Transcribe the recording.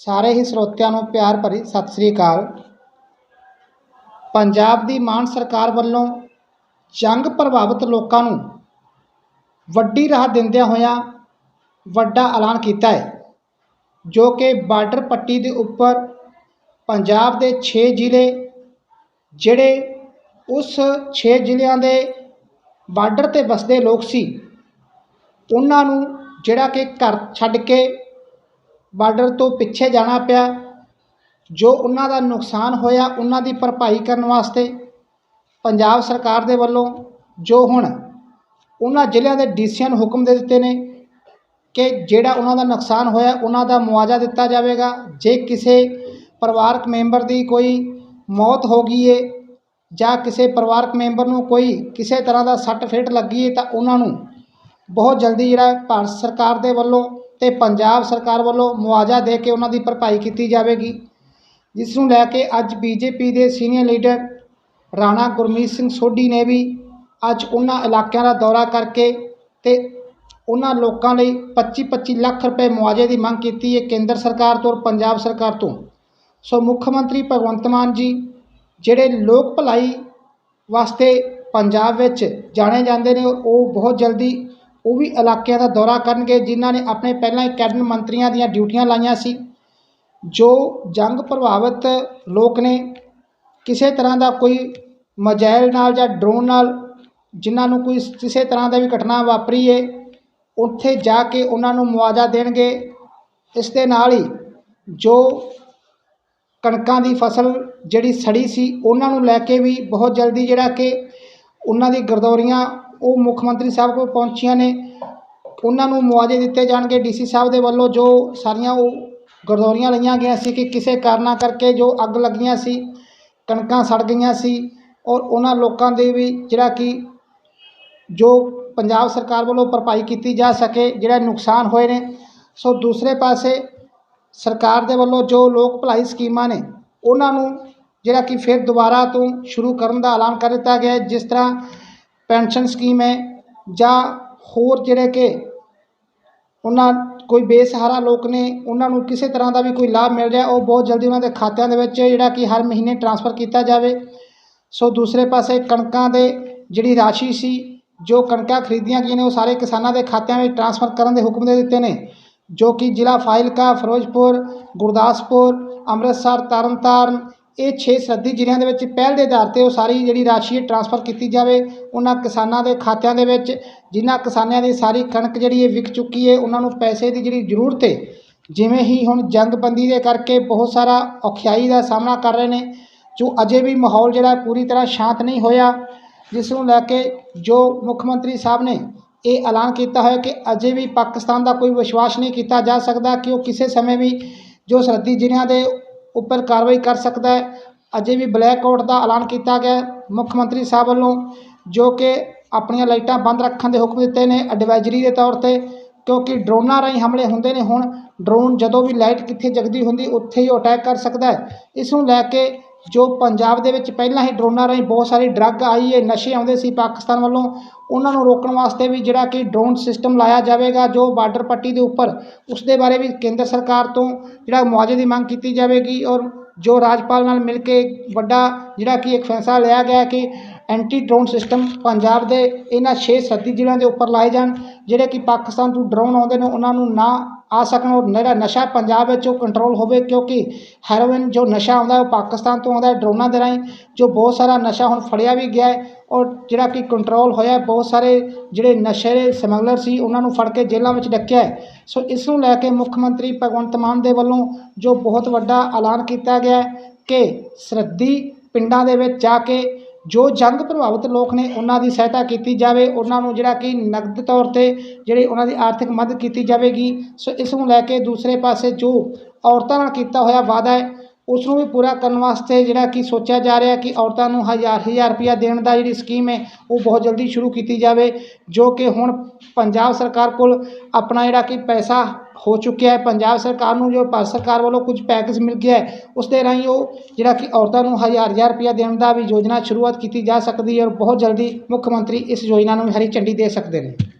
ਸਾਰੇ ਹੀ ਸਰੋਤਿਆਂ ਨੂੰ ਪਿਆਰ ਭਰੀ ਸਤਿ ਸ੍ਰੀ ਅਕਾਲ। ਪੰਜਾਬ ਦੀ ਮਾਨ ਸਰਕਾਰ ਵੱਲੋਂ ਜੰਗ ਪ੍ਰਭਾਵਿਤ ਲੋਕਾਂ ਨੂੰ ਵੱਡੀ ਰਾਹਤ ਦਿੰਦਿਆਂ ਹੋਇਆਂ ਵੱਡਾ ਐਲਾਨ ਕੀਤਾ ਹੈ, ਜੋ ਕਿ ਬਾਰਡਰ ਪੱਟੀ ਦੇ ਉੱਪਰ ਪੰਜਾਬ ਦੇ 6 ਜ਼ਿਲ੍ਹੇ, ਜਿਹੜੇ ਉਸ 6 ਜ਼ਿਲ੍ਹਿਆਂ ਦੇ ਬਾਰਡਰ 'ਤੇ ਵਸਦੇ ਲੋਕ ਸੀ, ਉਹਨਾਂ ਨੂੰ ਜਿਹੜਾ ਕਿ ਘਰ ਛੱਡ ਕੇ ਬਾਰਡਰ ਤੋਂ ਪਿੱਛੇ ਜਾਣਾ ਪਿਆ। ਜੋ ਉਹਨਾਂ ਦਾ ਨੁਕਸਾਨ ਹੋਇਆ, ਉਹਨਾਂ ਦੀ ਭਰਪਾਈ ਕਰਨ ਵਾਸਤੇ ਪੰਜਾਬ ਸਰਕਾਰ ਦੇ ਵੱਲੋਂ ਜੋ ਹੁਣ ਉਹਨਾਂ ਜ਼ਿਲ੍ਹਿਆਂ ਦੇ ਡੀਸੀਆਂ ਨੂੰ ਹੁਕਮ ਦੇ ਦਿੱਤੇ ਨੇ ਕਿ ਜਿਹੜਾ ਉਹਨਾਂ ਦਾ ਨੁਕਸਾਨ ਹੋਇਆ, ਉਹਨਾਂ ਦਾ ਮੁਆਵਜ਼ਾ ਦਿੱਤਾ ਜਾਵੇਗਾ। ਜੇ ਕਿਸੇ ਪਰਿਵਾਰਕ ਮੈਂਬਰ ਦੀ ਕੋਈ ਮੌਤ ਹੋ ਗਈ ਏ ਜਾਂ ਕਿਸੇ ਪਰਿਵਾਰਕ ਮੈਂਬਰ ਨੂੰ ਕੋਈ ਕਿਸੇ ਤਰ੍ਹਾਂ ਦਾ ਸੱਟ ਫੇਟ ਲੱਗੀ ਏ, ਤਾਂ ਉਹਨਾਂ ਨੂੰ ਬਹੁਤ ਜਲਦੀ ਜਿਹੜਾ ਭਾਰਤ ਸਰਕਾਰ ਦੇ ਵੱਲੋਂ ਤੇ ਪੰਜਾਬ ਸਰਕਾਰ ਵੱਲੋਂ ਮੁਆਵਜ਼ਾ ਦੇ ਕੇ ਉਹਨਾਂ ਦੀ ਭਰਪਾਈ ਕੀਤੀ ਜਾਵੇਗੀ, ਜਿਸ ਨੂੰ ਲੈ ਕੇ ਅੱਜ ਬੀਜੇਪੀ ਦੇ ਸੀਨੀਅਰ ਲੀਡਰ ਰਾਣਾ ਗੁਰਮੀਤ ਸਿੰਘ ਸੋਢੀ ਨੇ ਵੀ ਅੱਜ ਉਹਨਾਂ ਇਲਾਕਿਆਂ ਦਾ ਦੌਰਾ ਕਰਕੇ ਤੇ ਉਹਨਾਂ ਲੋਕਾਂ ਲਈ 25-25 ਲੱਖ ਰੁਪਏ ਮੁਆਵਜ਼ੇ ਦੀ ਮੰਗ ਕੀਤੀ ਹੈ ਕੇਂਦਰ ਸਰਕਾਰ ਤੋਂ ਔਰ ਪੰਜਾਬ ਸਰਕਾਰ ਤੋਂ। ਸੋ ਮੁੱਖ ਮੰਤਰੀ ਭਗਵੰਤ ਮਾਨ ਜੀ, ਜਿਹੜੇ ਲੋਕ ਭਲਾਈ ਵਾਸਤੇ ਪੰਜਾਬ ਵਿੱਚ ਜਾਣੇ ਜਾਂਦੇ ਨੇ, ਉਹ ਬਹੁਤ ਜਲਦੀ ਉਹ ਵੀ ਇਲਾਕਿਆਂ ਦਾ ਦੌਰਾ ਕਰਨਗੇ, ਜਿਨ੍ਹਾਂ ਨੇ ਆਪਣੇ ਪਹਿਲਾਂ ਹੀ ਕੈਬਨਿਟ ਮੰਤਰੀਆਂ ਦੀਆਂ ਡਿਊਟੀਆਂ ਲਾਈਆਂ ਸੀ, ਜੋ ਜੰਗ ਪ੍ਰਭਾਵਿਤ ਲੋਕ ਨੇ। ਕਿਸੇ ਤਰ੍ਹਾਂ ਦਾ ਕੋਈ ਮਜਾਇਲ ਨਾਲ ਜਾਂ ਡਰੋਨ ਨਾਲ ਜਿਨ੍ਹਾਂ ਨੂੰ ਕੋਈ ਕਿਸੇ ਤਰ੍ਹਾਂ ਦਾ ਵੀ ਘਟਨਾ ਵਾਪਰੀ ਏ ਉੱਥੇ ਜਾ ਕੇ ਉਹਨਾਂ ਨੂੰ ਮੁਆਵਜ਼ਾ ਦੇਣਗੇ। ਇਸ ਦੇ ਨਾਲ ਹੀ ਜੋ ਕਣਕਾਂ ਦੀ ਫਸਲ ਜਿਹੜੀ ਸੜੀ ਸੀ, ਉਹਨਾਂ ਨੂੰ ਲੈ ਕੇ ਵੀ ਬਹੁਤ ਜਲਦੀ ਜਿਹੜਾ ਕਿ ਉਹਨਾਂ ਦੀ ਗਰਦੌਰੀਆਂ ਉਹ ਮੁੱਖ ਮੰਤਰੀ ਸਾਹਿਬ ਕੋਲ ਪਹੁੰਚੀਆਂ ਨੇ। ਉਹਨਾਂ ਨੂੰ ਮੁਆਵਜ਼ੇ ਦਿੱਤੇ ਜਾਣਗੇ ਡੀਸੀ ਸਾਹਿਬ ਦੇ ਵੱਲੋਂ, ਜੋ ਸਾਰੀਆਂ ਉਹ ਗਰਦੌਰੀਆਂ ਲਈਆਂ ਗਈਆਂ ਸੀ ਕਿ ਕਿਸੇ ਕਾਰਨਾਂ ਕਰਕੇ ਜੋ ਅੱਗ ਲੱਗੀਆਂ ਸੀ, ਕਣਕਾਂ ਸੜ ਗਈਆਂ ਸੀ ਔਰ ਉਹਨਾਂ ਲੋਕਾਂ ਦੇ ਵੀ ਜਿਹੜਾ ਕਿ ਜੋ ਪੰਜਾਬ ਸਰਕਾਰ ਵੱਲੋਂ ਭਰਪਾਈ ਕੀਤੀ ਜਾ ਸਕੇ, ਜਿਹੜਾ ਨੁਕਸਾਨ ਹੋਏ ਨੇ। ਸੋ ਦੂਸਰੇ ਪਾਸੇ ਸਰਕਾਰ ਦੇ ਵੱਲੋਂ ਜੋ ਲੋਕ ਭਲਾਈ ਸਕੀਮਾਂ ਨੇ, ਉਹਨਾਂ ਨੂੰ ਜਿਹੜਾ ਕਿ ਫਿਰ ਦੁਬਾਰਾ ਤੋਂ ਸ਼ੁਰੂ ਕਰਨ ਦਾ ਐਲਾਨ ਕਰ ਦਿੱਤਾ ਗਿਆ ਜਿਸ ਤਰ੍ਹਾਂ ਪੈਨਸ਼ਨ ਸਕੀਮ ਹੈ ਜਾਂ ਹੋਰ ਜਿਹੜੇ ਕਿ ਉਹਨਾਂ ਕੋਈ ਬੇਸਹਾਰਾ ਲੋਕ ਨੇ, ਉਹਨਾਂ ਨੂੰ ਕਿਸੇ ਤਰ੍ਹਾਂ ਦਾ ਵੀ ਕੋਈ ਲਾਭ ਮਿਲ ਰਿਹਾ, ਉਹ ਬਹੁਤ ਜਲਦੀ ਉਹਨਾਂ ਦੇ ਖਾਤਿਆਂ ਦੇ ਵਿੱਚ ਜਿਹੜਾ ਕਿ ਹਰ ਮਹੀਨੇ ਟਰਾਂਸਫਰ ਕੀਤਾ ਜਾਵੇ। ਸੋ ਦੂਸਰੇ ਪਾਸੇ ਕਣਕਾਂ ਦੇ ਜਿਹੜੀ ਰਾਸ਼ੀ ਸੀ, ਜੋ ਕਣਕਾਂ ਖਰੀਦੀਆਂ ਗਈਆਂ ਨੇ, ਉਹ ਸਾਰੇ ਕਿਸਾਨਾਂ ਦੇ ਖਾਤਿਆਂ ਵਿੱਚ ਟਰਾਂਸਫਰ ਕਰਨ ਦੇ ਹੁਕਮ ਦੇ ਦਿੱਤੇ ਨੇ, ਜੋ ਕਿ ਜ਼ਿਲ੍ਹਾ ਫਾਜ਼ਿਲਕਾ, ਫਿਰੋਜ਼ਪੁਰ, ਗੁਰਦਾਸਪੁਰ, ਅੰਮ੍ਰਿਤਸਰ, ਤਰਨਤਾਰਨ ਇਹ 6 ਸਰਹੱਦੀ ਜ਼ਿਲ੍ਹਿਆਂ ਦੇ ਵਿੱਚ ਪਹਿਲ ਦੇ ਆਧਾਰ 'ਤੇ ਉਹ ਸਾਰੀ ਜਿਹੜੀ ਰਾਸ਼ੀ ਹੈ ਟ੍ਰਾਂਸਫਰ ਕੀਤੀ ਜਾਵੇ। ਉਹਨਾਂ ਕਿਸਾਨਾਂ ਦੇ ਖਾਤਿਆਂ ਦੇ ਵਿੱਚ, ਜਿਨ੍ਹਾਂ ਕਿਸਾਨਾਂ ਦੀ ਸਾਰੀ ਕਣਕ ਜਿਹੜੀ ਹੈ ਵਿਕ ਚੁੱਕੀ ਹੈ, ਉਹਨਾਂ ਨੂੰ ਪੈਸੇ ਦੀ ਜਿਹੜੀ ਜ਼ਰੂਰਤ ਹੈ, ਜਿਵੇਂ ਹੀ ਹੁਣ ਜੰਗਬੰਦੀ ਦੇ ਕਰਕੇ ਬਹੁਤ ਸਾਰਾ ਔਖਿਆਈ ਦਾ ਸਾਹਮਣਾ ਕਰ ਰਹੇ ਨੇ, ਜੋ ਅਜੇ ਵੀ ਮਾਹੌਲ ਜਿਹੜਾ ਪੂਰੀ ਤਰ੍ਹਾਂ ਸ਼ਾਂਤ ਨਹੀਂ ਹੋਇਆ, ਜਿਸ ਨੂੰ ਲੈ ਕੇ ਜੋ ਮੁੱਖ ਮੰਤਰੀ ਸਾਹਿਬ ਨੇ ਇਹ ਐਲਾਨ ਕੀਤਾ ਹੈ ਕਿ ਅਜੇ ਵੀ ਪਾਕਿਸਤਾਨ ਦਾ ਕੋਈ ਵਿਸ਼ਵਾਸ ਨਹੀਂ ਕੀਤਾ ਜਾ ਸਕਦਾ ਕਿ ਉਹ ਕਿਸੇ ਸਮੇਂ ਵੀ ਜੋ ਸਰਹੱਦੀ ਜ਼ਿਲ੍ਹਿਆਂ ਦੇ ਉੱਪਰ ਕਾਰਵਾਈ ਕਰ ਸਕਦਾ ਹੈ। ਅਜੇ ਵੀ ਬਲੈਕ ਆਊਟ ਦਾ ਐਲਾਨ ਕੀਤਾ ਗਿਆ ਮੁੱਖ ਮੰਤਰੀ ਸਾਹਿਬ ਵੱਲੋਂ ਜੋ ਕਿ ਆਪਣੀਆਂ ਲਾਈਟਾਂ ਬੰਦ ਰੱਖਣ ਦੇ ਹੁਕਮ ਦਿੱਤੇ ਨੇ ਐਡਵਾਈਜ਼ਰੀ ਦੇ ਤੌਰ ਤੇ, ਕਿਉਂਕਿ ਡਰੋਨਾਂ ਰਾਹੀਂ ਹਮਲੇ ਹੁੰਦੇ ਨੇ ਹੁਣ। ਡਰੋਨ ਜਦੋਂ ਵੀ ਲਾਈਟ ਕਿੱਥੇ ਜਗਦੀ ਹੁੰਦੀ, ਉੱਥੇ ਹੀ ਉਹ ਅਟੈਕ ਕਰ ਸਕਦਾ ਹੈ। ਇਸ ਨੂੰ ਲੈ ਕੇ ਜੋ ਪੰਜਾਬ ਦੇ ਵਿੱਚ ਪਹਿਲਾਂ ਹੀ ਡਰੋਨਾਂ ਰਾਹੀਂ ਬਹੁਤ ਸਾਰੀ ਡਰੱਗ ਆਈ ਹੈ ਨਸ਼ੇ ਆਉਂਦੇ ਸੀ ਪਾਕਿਸਤਾਨ ਵੱਲੋਂ। ਉਹਨਾਂ ਨੂੰ ਰੋਕਣ ਵਾਸਤੇ ਵੀ ਜਿਹੜਾ ਕਿ ਡਰੋਨ ਸਿਸਟਮ ਲਾਇਆ ਜਾਵੇਗਾ, ਜੋ ਬਾਰਡਰ ਪੱਟੀ ਦੇ ਉੱਪਰ, ਉਸ ਦੇ ਬਾਰੇ ਵੀ ਕੇਂਦਰ ਸਰਕਾਰ ਤੋਂ ਜਿਹੜਾ ਮੁਆਵਜ਼ੇ ਦੀ ਮੰਗ ਕੀਤੀ ਜਾਵੇਗੀ ਔਰ ਜੋ ਰਾਜਪਾਲ ਨਾਲ ਮਿਲ ਕੇ ਵੱਡਾ ਜਿਹੜਾ ਕਿ ਇੱਕ ਫੈਸਲਾ ਲਿਆ ਗਿਆ ਕਿ ਐਂਟੀ ਡਰੋਨ ਸਿਸਟਮ ਪੰਜਾਬ ਦੇ ਇਹਨਾਂ 6 ਸੱਤੀ ਜ਼ਿਲ੍ਹਿਆਂ ਦੇ ਉੱਪਰ ਲਾਏ ਜਾਣ, ਜਿਹੜੇ ਕਿ ਪਾਕਿਸਤਾਨ ਤੋਂ ਡਰੋਨ ਆਉਂਦੇ ਨੇ, ਉਹਨਾਂ ਨੂੰ ਨਾ ਆ ਸਕਣ ਔਰ ਜਿਹੜਾ ਨਸ਼ਾ ਪੰਜਾਬ ਵਿੱਚ ਉਹ ਕੰਟਰੋਲ ਹੋਵੇ, ਕਿਉਂਕਿ ਹੈਰੋਇਨ ਜੋ ਨਸ਼ਾ ਆਉਂਦਾ, ਉਹ ਪਾਕਿਸਤਾਨ ਤੋਂ ਆਉਂਦਾ, ਡਰੋਨਾਂ ਦੇ ਰਾਹੀਂ ਜੋ ਬਹੁਤ ਸਾਰਾ ਨਸ਼ਾ ਹੁਣ ਫੜਿਆ ਵੀ ਗਿਆ ਹੈ, ਔਰ ਜਿਹੜਾ ਕਿ ਕੰਟਰੋਲ ਹੋਇਆ ਬਹੁਤ ਸਾਰੇ ਜਿਹੜੇ ਨਸ਼ੇ ਦੇ ਸਮਗਲਰ ਸੀ, ਉਹਨਾਂ ਨੂੰ ਫੜ ਕੇ ਜੇਲ੍ਹਾਂ ਵਿੱਚ ਡੱਕਿਆ ਸੋ ਇਸ ਨੂੰ ਲੈ ਕੇ ਮੁੱਖ ਮੰਤਰੀ ਭਗਵੰਤ ਮਾਨ ਦੇ ਵੱਲੋਂ ਜੋ ਬਹੁਤ ਵੱਡਾ ਐਲਾਨ ਕੀਤਾ ਗਿਆ ਕਿ ਸਰਹੱਦੀ ਪਿੰਡਾਂ ਦੇ ਵਿੱਚ ਜਾ ਕੇ ਜੋ ਜੰਗ ਪ੍ਰਭਾਵਿਤ ਲੋਕ ਨੇ ਉਹਨਾਂ ਦੀ ਸਹਾਇਤਾ ਕੀਤੀ ਜਾਵੇ, ਉਹਨਾਂ ਨੂੰ ਜਿਹੜਾ ਕਿ ਨਗਦ ਤੌਰ ਤੇ ਜਿਹੜੀ ਉਹਨਾਂ ਦੀ ਆਰਥਿਕ ਮਦਦ ਕੀਤੀ ਜਾਵੇਗੀ। ਸੋ ਇਸ ਨੂੰ ਲੈ ਕੇ ਦੂਸਰੇ ਪਾਸੇ ਜੋ ਔਰਤਾਂ ਨਾਲ ਕੀਤਾ ਹੋਇਆ ਵਾਅਦਾ ਹੈ, ਉਸ ਨੂੰ ਵੀ ਪੂਰਾ ਕਰਨ ਵਾਸਤੇ ਜਿਹੜਾ ਕਿ ਸੋਚਿਆ ਜਾ ਰਿਹਾ ਕਿ ਔਰਤਾਂ ਨੂੰ ਹਜ਼ਾਰ ਹਜ਼ਾਰ ਰੁਪਇਆ ਦੇਣ ਦਾ ਜਿਹੜੀ ਸਕੀਮ ਹੈ, ਉਹ ਬਹੁਤ ਜਲਦੀ ਸ਼ੁਰੂ ਕੀਤੀ ਜਾਵੇ, ਜੋ ਕਿ ਹੁਣ ਪੰਜਾਬ ਸਰਕਾਰ ਕੋਲ ਆਪਣਾ ਜਿਹੜਾ ਕਿ ਪੈਸਾ ਹੋ ਚੁੱਕਿਆ ਹੈ। ਪੰਜਾਬ ਸਰਕਾਰ ਨੂੰ ਜੋ ਭਾਰਤ ਸਰਕਾਰ ਵੱਲੋਂ ਕੁਝ ਪੈਕੇਜ ਮਿਲ ਗਿਆ ਹੈ, ਉਸ ਦੇ ਰਾਹੀਂ ਉਹ ਜਿਹੜਾ ਕਿ ਔਰਤਾਂ ਨੂੰ ਹਜ਼ਾਰ ਹਜ਼ਾਰ ਰੁਪਇਆ ਦੇਣ ਦਾ ਵੀ ਯੋਜਨਾ ਸ਼ੁਰੂਆਤ ਕੀਤੀ ਜਾ ਸਕਦੀ ਹੈ ਔਰ ਬਹੁਤ ਜਲਦੀ ਮੁੱਖ ਮੰਤਰੀ ਇਸ ਯੋਜਨਾ ਨੂੰ ਹਰੀ ਝੰਡੀ ਦੇ ਸਕਦੇ ਨੇ।